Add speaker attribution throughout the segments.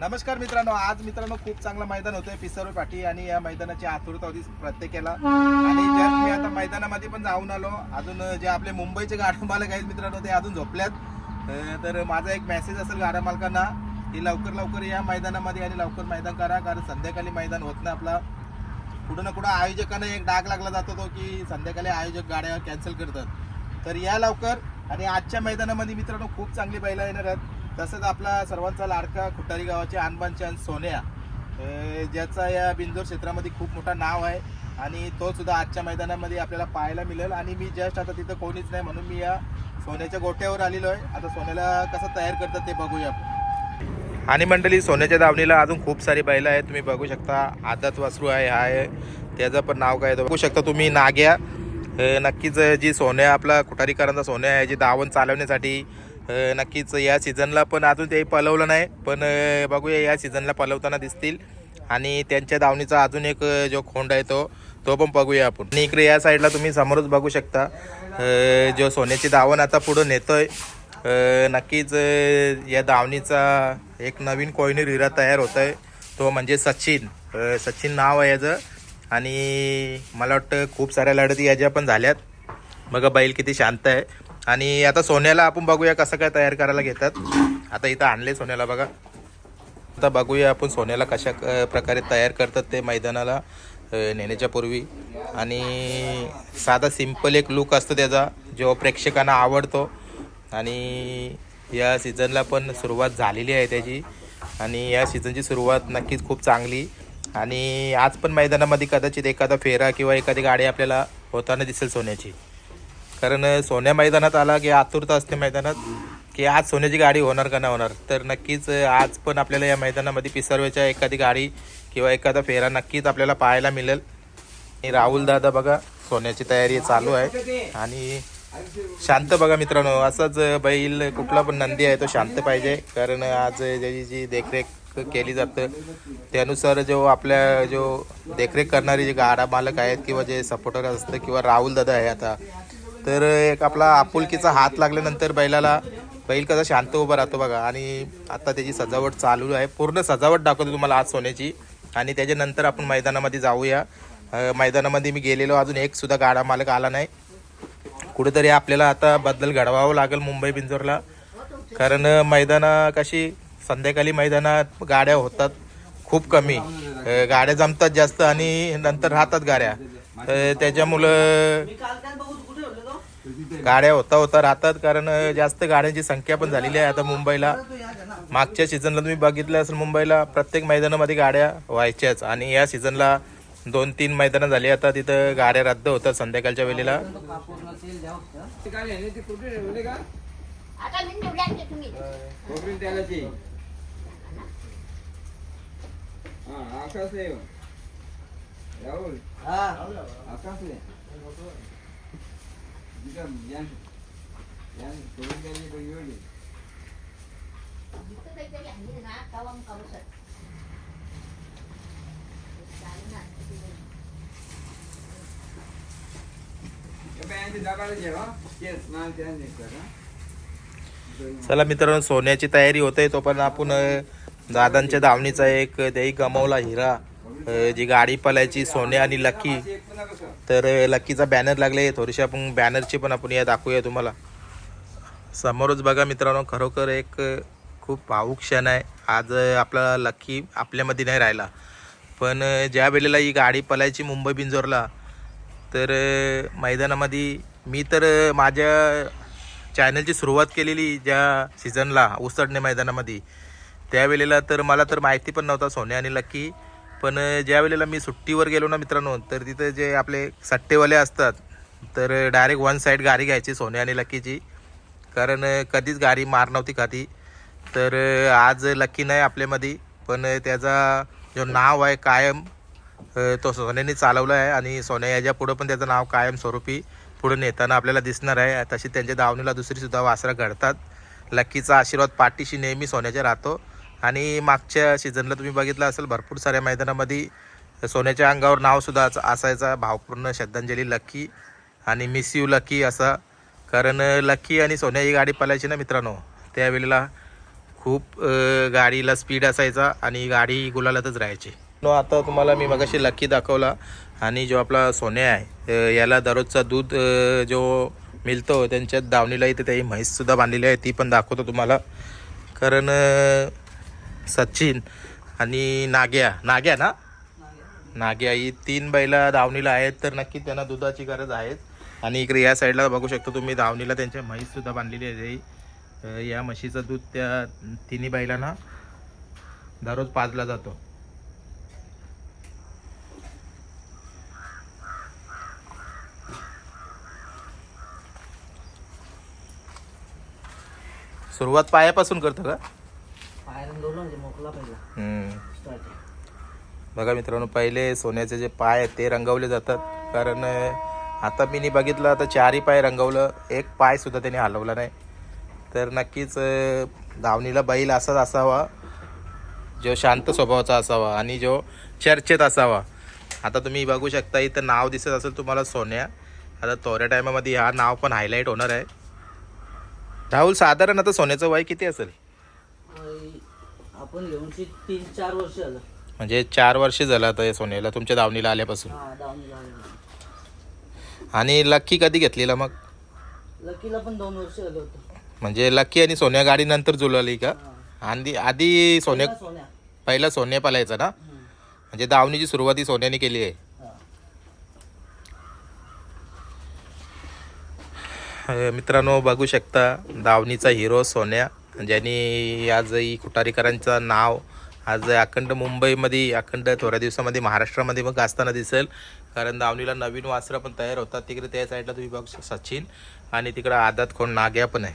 Speaker 1: नमस्कार मित्रांनो आज मित्रांनो खूप चांगलं मैदान होतंय पिसरवे पाठी आणि या मैदानाची आतुरता होती प्रत्येकाला. आणि जस्ट मी आता मैदानामध्ये पण जाऊन आलो अजून जे आपले मुंबईचे गाडा मालक आहेत मित्रांनो ते अजून झोपल्यात. तर माझा एक मेसेज असेल गाडा मालकांना की लवकर लवकर या मैदानामध्ये आणि लवकर मैदान करा कारण संध्याकाळी मैदान होत नाही आपला. कुठं ना कुठं आयोजकांना एक डाग लागला जातो तो की संध्याकाळी आयोजक गाड्या कॅन्सल करतात. तर या लवकर आणि आजच्या मैदानामध्ये मित्रांनो खूप चांगली बैला येणार आहेत. तसंच आपला सर्वांचा लाडका खुटारी गावाचे आणबानचान सोन्या ज्याचा या बिंदूर क्षेत्रामध्ये खूप मोठा नाव आहे आणि तो सुद्धा आजच्या मैदानामध्ये आपल्याला पाहायला मिळेल. आणि मी जस्ट आता तिथं कोणीच नाही म्हणून मी या सोन्याच्या गोट्यावर आलेलो आहे. आता सोन्याला कसं तयार करतात ते बघूया आपण. आणि मंडळी सोन्याच्या दावणीला अजून खूप सारी बैलं आहेत. तुम्ही बघू शकता आदत वासरू आहे हा आहे. त्याचं पण नाव काय आहे बघू शकता तुम्ही नाग्या. नक्कीच जी सोन्या आपला कुठारीकरांचा सोन्या आहे जी दावण चालवण्यासाठी नक्कीच या सीझनला पण अजून ते पलवलं नाही पण बघूया या सीझनला पलवताना दिसतील. आणि त्यांच्या दावणीचा अजून एक जो खोंड आहे तो तो पण बघूया आपण. आणि इकडे या साईडला तुम्ही समोरच बघू शकता जो सोन्याची दावण आता पुढं नेतोय. नक्कीच या दावणीचा एक नवीन कोहिनीर हिरा तयार होत आहे तो म्हणजे सचिन. सचिन नाव आहे याचं. आणि मला वाटतं खूप साऱ्या लढती याच्या पण झाल्यात. बघा बैल किती शांत आहे. आणि आता सोन्याला आपण बघूया कसं काय तयार करायला घेतात. आता इथं आणले सोन्याला बघा. आता बघूया आपण सोन्याला कशा प्रकारे तयार करतात ते मैदानाला नेण्याच्या पूर्वी. आणि साधा सिंपल एक लुक असतो त्याचा जो प्रेक्षकांना आवडतो. आणि या सीझनला पण सुरुवात झालेली आहे त्याची. आणि या सीझनची सुरुवात नक्कीच खूप चांगली. आणि आज पण मैदानामध्ये कदाचित एखादा फेरा किंवा एखादी गाडी आपल्याला होताना दिसेल सोन्याची. कारण सोन्या मैदानात आला की आतुरता असते मैदानात की आज सोन्याची गाडी होणार का नाही होणार? तर नक्कीच आज पण आपल्याला या मैदानामध्ये पिसरवेच्या एखादी गाडी किंवा एखादा फेरा नक्कीच आपल्याला पाहायला मिळेल. राहुल दादा बघा सोन्याची तयारी चालू आहे. आणि शांत बघा मित्रांनो असंच बैल कुठला पण नंदी आहे तो शांत पाहिजे. कारण आज ज्याची जी देखरेख केली जातं त्यानुसार जो आपल्या जो देखरेख करणारे जे गाडा मालक आहेत किंवा जे सपोर्टर असतं किंवा राहुल दादा आहे आता तर एक आपला आपुलकीचा हात लागल्यानंतर बैलाला बैल कसा शांत उभा राहतो बघा. आणि आता त्याची सजावट चालू आहे. पूर्ण सजावट दाखवतो तुम्हाला आज सोन्याची. आणि त्याच्यानंतर आपण मैदानामध्ये जाऊया. मैदानामध्ये मी गेलेलो. अजून एक सुद्धा गाडा मालक आला नाही. कुठेतरी आपल्याला आता बदल घडवावं लागेल मुंबई बिंजोरला. कारण मैदानं कशी संध्याकाळी मैदानात गाड्या होतात खूप कमी. गाड्या जमतात जास्त आणि नंतर राहतात गाड्या. तर त्याच्यामुळं गाड्या होता होता राहतात कारण जास्त गाड्यांची संख्या पण झालेली आहे आता मुंबईला. मागच्या सीझनला तुम्ही बघितलं असेल मुंबईला प्रत्येक मैदानामध्ये गाड्या व्हायच्याच. आणि या सीझनला दोन तीन मैदानं झाली. आता तिथं गाड्या रद्द होतात संध्याकाळच्या वेळेला.
Speaker 2: आकाश आहे राहुल आकाश
Speaker 1: चला मित्रांनो सोन्याची तयारी होते तो पण आपण दादांच्या धावणीचा एक देही गमावला हिरा. जी गाडी पलायची सोने आणि लकी. तर लकीचा बॅनर लागले. थोडीशी आपण बॅनरची पण आपण या दाखवूया तुम्हाला. समोरच बघा मित्रांनो खरोखर एक खूप भावूक क्षण आहे. आज आपला लकी आपल्यामध्ये नाही राहिला. पण ज्या वेळेला ही गाडी पलायची मुंबई बिंजोरला तर मैदानामध्ये मी तर माझ्या चॅनलची सुरुवात केलेली ज्या सीझनला उसडणे मैदानामध्ये. त्यावेळेला तर मला तर माहिती पण नव्हता सोन्या आणि लकी. पण ज्या वेळेला मी सुट्टीवर गेलो ना मित्रांनो तर तिथं जे आपले सट्टेवाले असतात तर डायरेक्ट वन साईड गाडी घ्यायची सोन्या आणि लकीची. कारण कधीच गाडी मार नव्हती खाती. तर आज लकी नाही आपल्यामध्ये पण त्याचा जो नाव आहे कायम तो सोन्याने चालवला आहे आणि सोन्या याच्या पुढं पण त्याचं नाव कायमस्वरूपी पुढे नेताना आपल्याला दिसणार आहे. तशी त्यांच्या दावणीला दुसरीसुद्धा वासरा वासरं घडतात. लक्कीचा आशीर्वाद पाठीशी नेहमी सोन्याच्या राहतो. आणि मागच्या सीझनला तुम्ही बघितलं असेल भरपूर साऱ्या मैदानामध्ये सोन्याच्या अंगावर नावसुद्धा असायचा. भावपूर्ण श्रद्धांजली लक्की आणि मिस यू लकी असा. कारण लक्की आणि सोन्या ही गाडी पलायची ना मित्रांनो. त्यावेळेला खूप गाडीला स्पीड असायचा आणि गाडी गुलालातच राहायची. नो आता तुम्हाला मी मगाशी लक्की दाखवला आणि जो आपला सोन्या आहे याला दररोजचा दूध जो मिळतो त्यांच्यात दावणीला इथे त्याही म्हैससुद्धा बांधलेली आहे ती पण दाखवतो तुम्हाला. कारण सचिन आणि नाग्या. नाग्या ना? नाग्या. ही तीन बैला दावणीला आहेत तर नक्की त्यांना दुधाची गरज आहेच आणि इकडे या साईडला बघू शकतो तुम्ही दावणीला त्यांच्या म्हैससुद्धा बांधलेली आहे. या म्हशीचं दूध त्या तिन्ही बैलांना दररोज पाजला जातो. सुरुवात पायापासून करतो का
Speaker 3: पायरन दोन म्हणजे मोकला पाहिजे
Speaker 1: हम्म. बघा मित्रांनो पहिले सोन्याचे जे पाय आहेत ते रंगवले जातात. कारण अं, आता मी नी बघितलं आता चारही पाय रंगवलं एक पाय सुद्धा त्याने हलवला नाही. तर नक्कीच अं, धावणीला बैल असाच असावा. जो शांत स्वभावाचा असावा आणि जो चर्चेत असावा. आता तुम्ही बघू शकता इथं नाव दिसत असेल तुम्हाला सोन्या. आता तोऱ्या टायमामध्ये हा नाव पण हायलाईट होणार आहे. राहुल साधारण आता सोन्याचं वय किती असेल?
Speaker 3: आपण तीन चार वर्ष झालं.
Speaker 1: म्हणजे चार वर्ष झालं आता या सोन्याला. तुमच्या दावणीला आल्यापासून.
Speaker 3: हा दावणी झालं
Speaker 1: आणि लक्की कधी घेतलेला मग?
Speaker 3: लकीला पण दोन वर्ष झालं होतं.
Speaker 1: म्हणजे लक्की आणि सोन्या गाडी नंतर जुळवली का?
Speaker 3: हा.
Speaker 1: आधी आधी सोन्या
Speaker 3: पहिला सोन्या.
Speaker 1: पहिला सोन्या पालायचा ना?
Speaker 3: हम्म.
Speaker 1: म्हणजे दावणीची सुरुवाती सोन्याने केली आहे.
Speaker 3: हा.
Speaker 1: अ, मित्रांनो बघू शकता दावणीचा हिरो सोन्या. म्हणजे ज्यांनी आजही कुटारीकरांचं नाव आज अखंड मुंबईमध्ये अखंड थोड्या दिवसामध्ये महाराष्ट्रामध्ये मग गाजताना दिसेल. कारण दावणीला नवीन वासरं पण तयार होतात. तिकडे त्या साईडला तुम्ही बघ सचिन आणि तिकडं आदात कोण नाग्या पण आहे.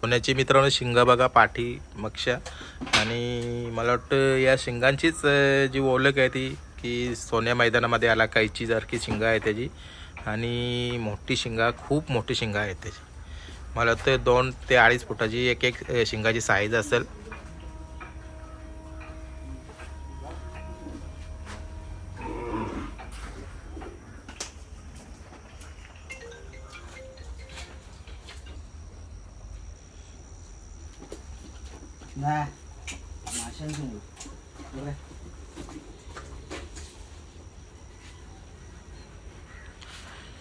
Speaker 1: पुण्याचे मित्रांनो शिंगा बघा पाठी मक्षा. आणि मला वाटतं या शिंगांचीच जी ओळख आहे ती की सोन्या मैदानामध्ये आला कैची सारखी शिंगा आहे त्याची. आणि मोठी शिंगा खूप मोठी शिंगा आहेत त्याची. मला वाटतं दोन ते अडीच फुटाची एक एक शिंगाची साईज असेल.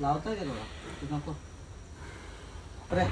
Speaker 3: लावता का तुला तू नको. अरे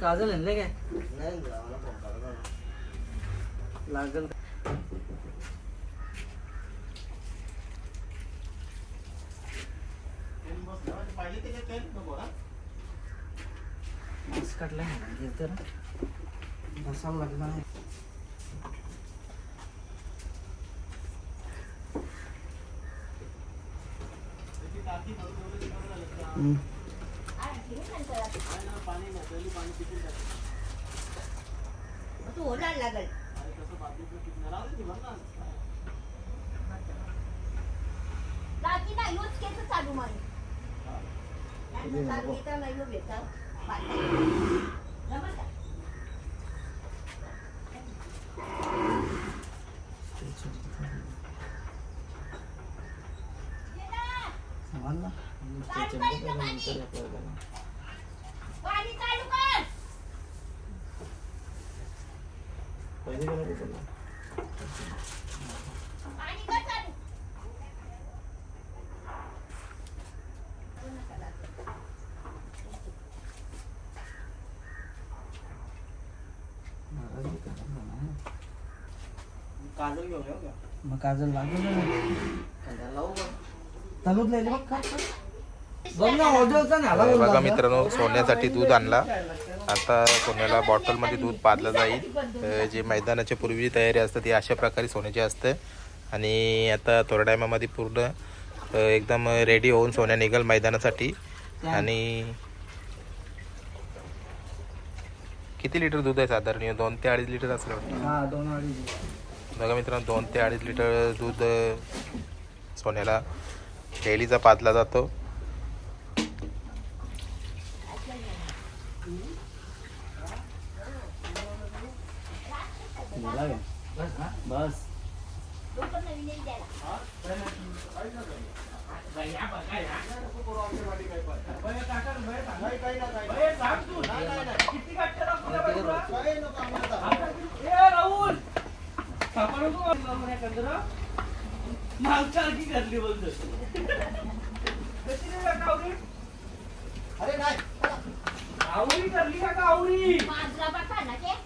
Speaker 3: काजल आणले काय लागल। मांस काढलाय ना घेतं बसावं लागणार आहे हम्म.
Speaker 4: तू होणार लागल. बाकी नाही यूज केस चालू मग चालू येता नाही यूज येता जमल का
Speaker 3: समजलं? त्याच्या बरोबर नंतर आपल्याला
Speaker 4: पाणी चालू कर
Speaker 3: पहिले करायचं त्याला.
Speaker 4: पाणी कर चालू
Speaker 3: नाराजी करा ना.
Speaker 2: काजल घेऊन येऊ का
Speaker 3: मग काजल लागेल ना. चालूच नाही बघ का बघ.
Speaker 1: मित्रांनो सोन्यासाठी दूध आणला. आता सोन्याला बॉटलमध्ये दूध पाजलं जाईल. जे मैदानाच्या पूर्वी तयारी असते ती अशा प्रकारे सोन्याची असते. आणि आता थोड्या टायमामध्ये पूर्ण एकदम रेडी होऊन सोन्या निघल मैदानासाठी. आणि किती लिटर दूध आहे साधारण दोन ते अडीच लिटर असलं वाटतं.
Speaker 3: हा
Speaker 1: बघा मित्रांनो दोन ते अडीच लिटर दूध सोन्याला डेलीचा पाजला जातो.
Speaker 3: झाला काय? बस
Speaker 4: लोकं नवीन येईल द्यायला. मांजरा बघा ना ते. असं बघा. तो आवरा आहे. तुम्हाला मारायला लावतो.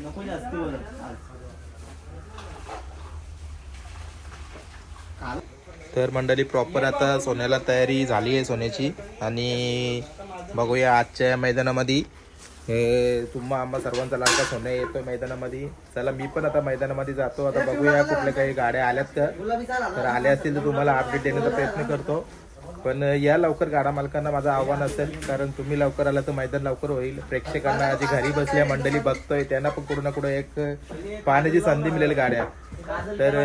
Speaker 3: नको जास्त बरं
Speaker 1: तर मंडळी प्रॉपर आता सोन्याला तयारी झाली आहे सोन्याची. आणि बघूया आजच्या मैदानामध्ये. हे तुम्हा आम्हा सर्वांचा लाडका सोन्या येतोय मैदानामध्ये. चला मी पण आता मैदानामध्ये जातो. आता बघूया कुठल्या काही गाड्या आल्यात का. तर आल्या असतील तर तुम्हाला अपडेट देण्याचा प्रयत्न करतो. पण या लवकर गाडा मालकांना माझं आव्हान असेल कारण तुम्ही लवकर आला तर मैदान लवकर होईल. प्रेक्षकांना जे घरी बसल्या मंडळी बघतोय त्यांना पण कुठं ना कुठं एक पाहण्याची संधी मिळेल गाड्या. तर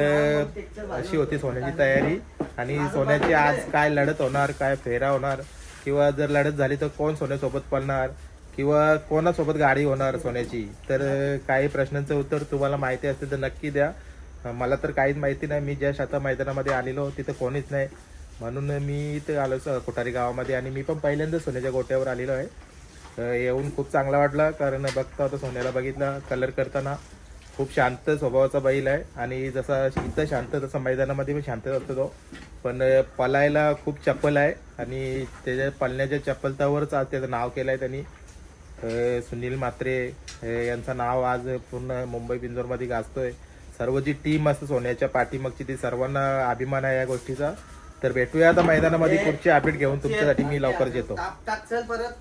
Speaker 1: अशी होती सोन्याची तयारी. आणि सोन्याची आज काय लढत होणार काय फेरा होणार किंवा जर लढत झाली तर कोण सोन्यासोबत पळणार किंवा कोणासोबत गाडी होणार सोन्याची? तर काही प्रश्नांचं उत्तर तुम्हाला माहिती असेल तर नक्की द्या. मला तर काहीच माहिती नाही. मी ज्या शाता मैदानामध्ये आलेलो तिथं कोणीच नाही. म्हणून मी इथं आलो स- कोठारी गावामध्ये आणि मी पण पहिल्यांदा सोन्याच्या गोट्यावर आलेलो आहे. तर येऊन खूप चांगला वाटला कारण बघता होता सोन्याला बघितला कलर करताना खूप शांत स्वभावाचा बैल आहे. आणि जसा इथं शांत तसं मैदानामध्ये पण शांत असतो तो. पण पलायला खूप चप्पल आहे आणि त्याच्या पळण्याच्या चप्पलतावरच आज त्याचं नाव केलं आहे त्यांनी सुनील म्हात्रे यांचं नाव आज पूर्ण मुंबई पिंजोरमध्ये गाजतोय. सर्व जी टीम असते सोन्याच्या पाठीमागची ती सर्वांना अभिमान आहे या गोष्टीचा. तर भेटूया आता मैदानामध्ये पुढची अपडेट घेऊन तुमच्यासाठी मी लवकरच येतो.
Speaker 3: चल परत.